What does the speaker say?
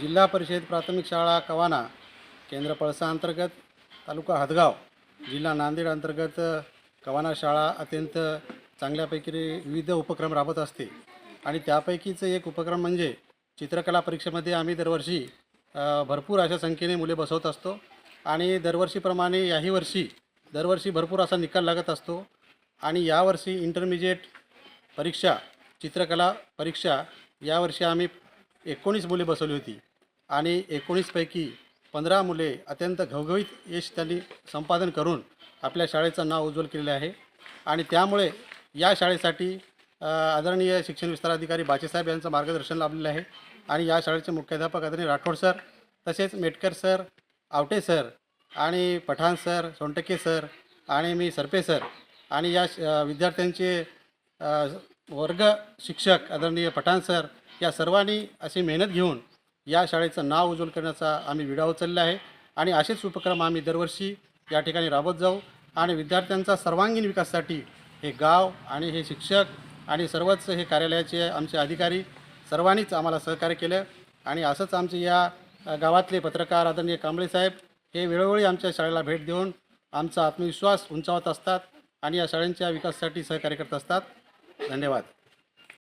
जिल्हा परिषद प्राथमिक शाळा कवाना केंद्र पळसा अंतर्गत तालुका हदगाव जिल्हा नांदेड अंतर्गत कवाना शाळा अत्यंत चांगल्यापैकी विविध उपक्रम राबत असते. आणि त्यापैकीचं एक उपक्रम म्हणजे चित्रकला परीक्षेमध्ये आम्ही दरवर्षी भरपूर अशा संख्येने मुले बसवत असतो. आणि दरवर्षीप्रमाणे याही वर्षी दरवर्षी भरपूर असा निकाल लागत असतो. आणि यावर्षी इंटरमिजिएट परीक्षा चित्रकला परीक्षा यावर्षी आम्ही एकोणीस मुले बसवली होती. आणि एकोणीसपैकी पंधरा मुले अत्यंत घवघवीत यश त्यांनी संपादन करून आपल्या शाळेचं नाव उज्ज्वल केलेलं आहे. आणि त्यामुळे या शाळेसाठी आदरणीय शिक्षण विस्तार अधिकारी बाचेसाहेब यांचं मार्गदर्शन लाभलेलं आहे. आणि या शाळेचे मुख्याध्यापक आदरणीय राठोड सर तसेच मेटकर सर आवटे सर आणि पठाण सर सोनटके सर आणि मी सरपे सर आणि या श- विद्यार्थ्यांचे वर्ग शिक्षक आदरणीय पठाण सर या सर्वांनी अशी मेहनत घेऊन या शाळेचं नाव उज्ज्वल करण्याचा आम्ही विडा उचलला आहे. आणि असेच उपक्रम आम्ही दरवर्षी या ठिकाणी राबवत जाऊ. आणि विद्यार्थ्यांचा सर्वांगीण विकासासाठी हे गाव आणि हे शिक्षक आणि सर्वच हे कार्यालयाचे आमचे अधिकारी सर्वांनीच आम्हाला सहकार्य केलं. आणि असंच आमचे या गावातले पत्रकार आदरणीय कांबळे साहेब हे वेळोवेळी आमच्या शाळेला भेट देऊन आमचा आत्मविश्वास उंचावत असतात आणि या शाळेंच्या विकासासाठी सहकार्य करत असतात. धन्यवाद.